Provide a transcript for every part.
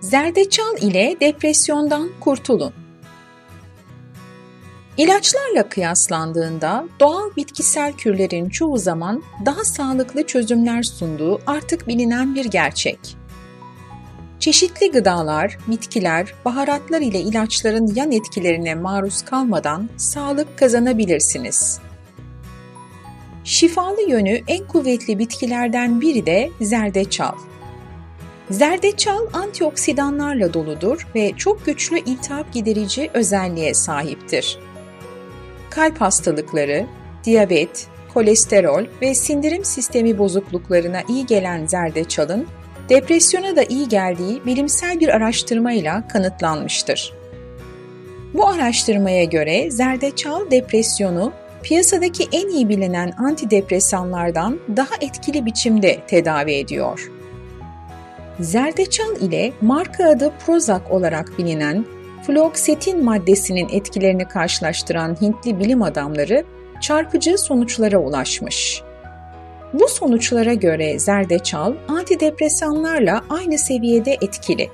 Zerdeçal ile depresyondan kurtulun. İlaçlarla kıyaslandığında doğal bitkisel kürlerin çoğu zaman daha sağlıklı çözümler sunduğu artık bilinen bir gerçek. Çeşitli gıdalar, bitkiler, baharatlar ile ilaçların yan etkilerine maruz kalmadan sağlık kazanabilirsiniz. Şifalı yönü en kuvvetli bitkilerden biri de zerdeçal. Zerdeçal antioksidanlarla doludur ve çok güçlü iltihap giderici özelliğe sahiptir. Kalp hastalıkları, diyabet, kolesterol ve sindirim sistemi bozukluklarına iyi gelen zerdeçalın depresyona da iyi geldiği bilimsel bir araştırmayla kanıtlanmıştır. Bu araştırmaya göre zerdeçal depresyonu piyasadaki en iyi bilinen antidepresanlardan daha etkili biçimde tedavi ediyor. Zerdeçal ile marka adı Prozac olarak bilinen fluoksetin maddesinin etkilerini karşılaştıran Hintli bilim adamları çarpıcı sonuçlara ulaşmış. Bu sonuçlara göre zerdeçal antidepresanlarla aynı seviyede etkili.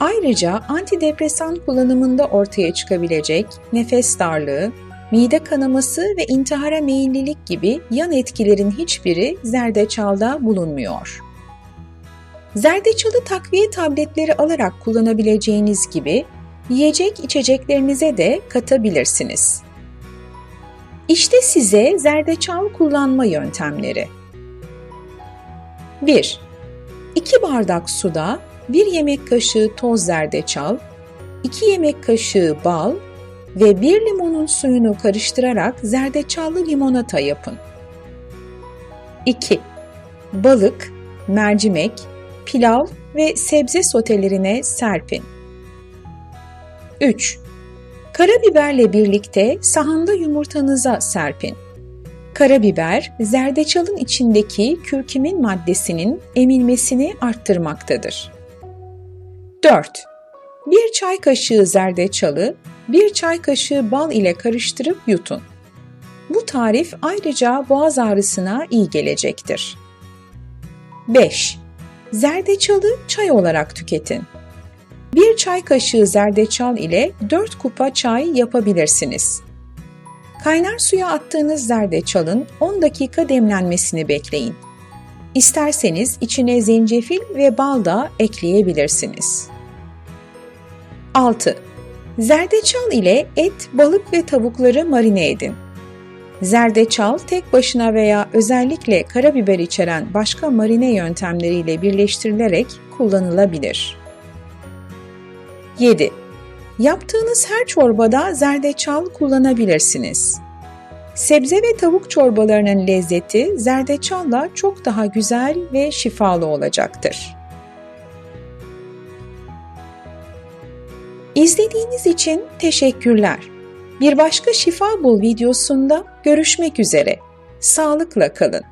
Ayrıca antidepresan kullanımında ortaya çıkabilecek nefes darlığı, mide kanaması ve intihara meyillilik gibi yan etkilerin hiçbiri zerdeçalda bulunmuyor. Zerdeçalı takviye tabletleri alarak kullanabileceğiniz gibi yiyecek içeceklerinize de katabilirsiniz. İşte size zerdeçal kullanma yöntemleri. 1. 2 bardak suda 1 yemek kaşığı toz zerdeçal, 2 yemek kaşığı bal ve 1 limonun suyunu karıştırarak zerdeçallı limonata yapın. 2. Balık, mercimek, pilav ve sebze sotelerine serpin. 3. Karabiberle birlikte sahanda yumurtanıza serpin. Karabiber, zerdeçalın içindeki kürkümin maddesinin emilmesini arttırmaktadır. 4. 1 çay kaşığı zerdeçalı 1 çay kaşığı bal ile karıştırıp yutun. Bu tarif ayrıca boğaz ağrısına iyi gelecektir. 5. Zerdeçalı çay olarak tüketin. 1 çay kaşığı zerdeçal ile 4 kupa çay yapabilirsiniz. Kaynar suya attığınız zerdeçalın 10 dakika demlenmesini bekleyin. İsterseniz içine zencefil ve bal da ekleyebilirsiniz. 6. Zerdeçal ile et, balık ve tavukları marine edin. Zerdeçal tek başına veya özellikle karabiber içeren başka marine yöntemleriyle birleştirilerek kullanılabilir. 7. Yaptığınız her çorbada zerdeçal kullanabilirsiniz. Sebze ve tavuk çorbalarının lezzeti zerdeçalla çok daha güzel ve şifalı olacaktır. İzlediğiniz için teşekkürler. Bir başka Şifa Bul videosunda görüşmek üzere. Sağlıkla kalın.